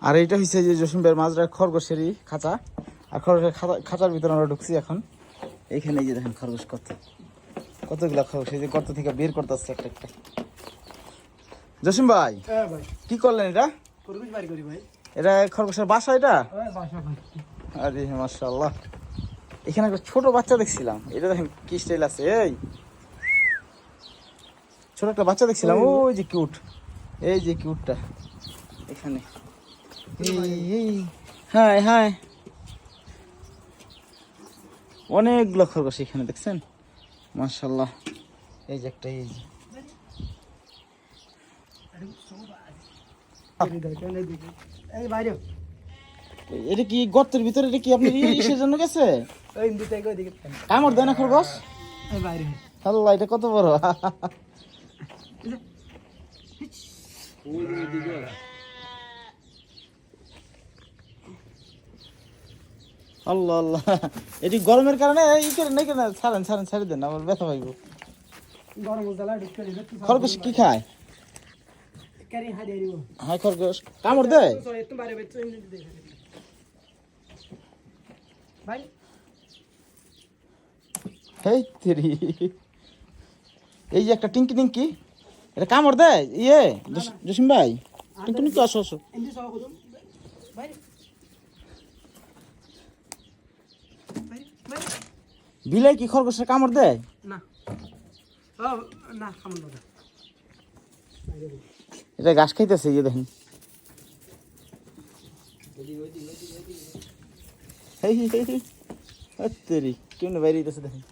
আর এইটা হচ্ছে যে জসিম ভাইয়ের মাঝরা খরগোশেরই খাঁচা। আর খরগোশের খাঁচা- খাঁচার ভিতরে আমরা ঢুকছি এখন। এইখানে যে দেখেন খরগোশ কত। কতগুলা খরগোশ এই যে গর্ত থেকে বের করতেছে একটা একটা। জসিম ভাই হ্যাঁ ভাই। কি করলেন এটা? এটা খরগোশের বাসা এটা? হ্যাঁ আরে মাশাআল্লাহ। এখানে একটা ছোট বাচ্চা দেখছিলাম। এটা দেখেন কি স্টাইল আছে এই। ছোট একটা বাচ্চা দেখছিলাম। ওই যে কিউট এই যে কিউটটা এখানে। Hi hi. অনেকগুলো খরগোশ এখানে দেখছেন? মাশাআল্লাহ। এই যে একটা এই যে। এটা কি গর্তের ভিতরে? এটা কি আপনি ইসের জন্য গেছে? ওই ইন্দু থেকে ওই দিকে। কামড় দেয় না খরগোশ? আল্লাহ এটা কত বড়? আল্লাহ আল্লাহ। এটি গরমের কারণে এই করে নাই কেন ছাড়েন ছাড়েন ছাড়ি দেন আমার ব্যথা পাইব। খরগোশ কি খায়? হ্যাঁ খরগোশ। কামড় দেয়? হেই তেরি। এই যে একটা টিঙ্কি টিঙ্কি এটা কামড় দেয়? ইয়ে জস- জসিম ভাই টিঙ্কি টিঙ্কি আসো আসো ইন্দু সহ খুদুম বাইরে বাইরে বাইরে বিলাই কি খরগোশের কামড় দেয়? না। এটা ঘাস খাইতেছে ইয়ে দেখেন। হেই কেমনে বাইরে দিতেছে দেখেন।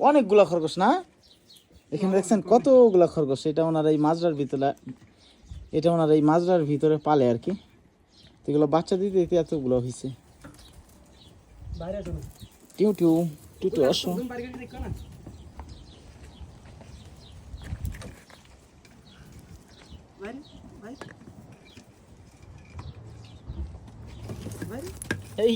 অনেকগুলা খরগোশ না? এখানে দেখছেন কতগুলা খরগোশ এটা ওনার এই মাজরার ভিতরে এটা ওনার এই মাজরার ভিতরে পালে আর কি। তো এগুলো বাচ্চা দিতে দিতে এতগুলো হয়েছে টিউ টিউ টিউ আসো। এই।